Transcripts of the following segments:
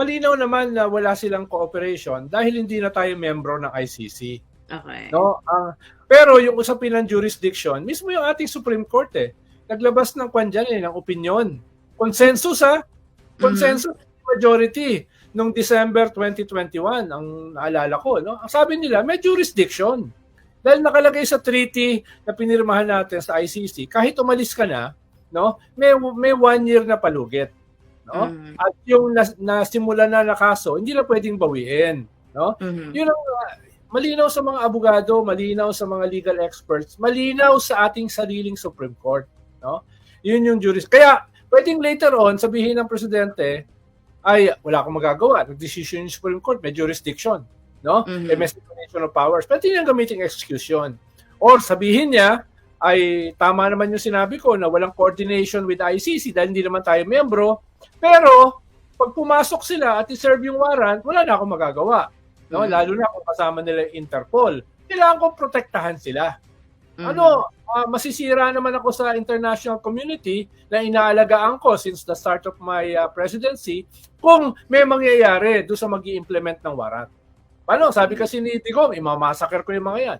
malinaw naman na wala silang cooperation dahil hindi na tayo membro ng ICC. Okay. No? Ang pero yung usapin ng jurisdiction, mismo yung ating Supreme Court eh, naglabas ng kwan dyan eh, ng opinion. Consensus ha? Consensus majority nung December 2021 ang naalala ko no ang sabi nila may jurisdiction dahil nakalagay sa treaty na pinirmahan natin sa ICC kahit umalis ka na no may may one year na palugit no Mm. at yung nas, nasimula na na kaso hindi na pwedeng bawiin no Mhm. yun ang uh, malinaw sa mga abogado, malinaw sa mga legal experts, malinaw sa ating sariling Supreme Court, no? Yun yung juris. Kaya pwedeng later on sabihin ng presidente ay wala akong magagawa. Nag-decision yung Supreme Court, may jurisdiction, no? Mhm. May separation of powers. Pwede niyang gamitin excuse yun. Or sabihin niya ay tama naman yung sinabi ko na walang coordination with ICC dahil hindi naman tayo membro. Pero pag pumasok sila at i-serve yung warrant, wala na akong magagawa. No, Mm. lalo na kung kasama nila yung Interpol. Kailangan ko protektahan sila. Mhm. Ano, ah, masisira naman ako sa international community na inaalagaan ko since the start of my ah, presidency kung may mangyayari doon sa mag implement ng warrant. Paano? Sabi kasi ni Digong, imamasaker ko yung mga yan.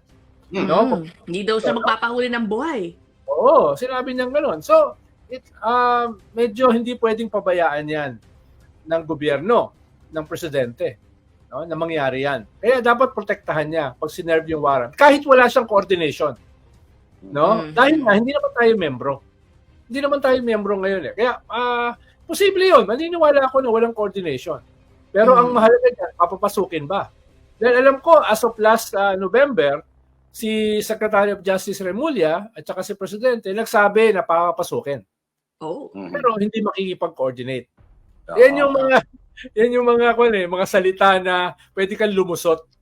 Mhm. no? Hindi daw siya magpapahuli ng buhay. Oo, sinabi niya gano'n. So, it, ah, medyo hindi pwedeng pabayaan yan ng gobyerno, ng presidente. No, na mangyari yan. Kaya dapat protektahan niya pag sinerve yung warrant. Kahit wala siyang coordination. No? Mhm. Dahil nga, hindi naman tayo membro. Hindi naman tayo membro ngayon eh. Kaya, ah, posible yun. Maniniwala ako na walang coordination. Pero ang Mhm. mahalaga dyan, papapasukin ba? Dahil alam ko, as of last ah, November, si Secretary of Justice Remulla at saka si Presidente nagsabi na papapasukin. Oh. Mhm. Pero hindi makikipag-coordinate. Oo. Yan yung mga yan yung mga kwan eh, mga salita na pwede kang lumusot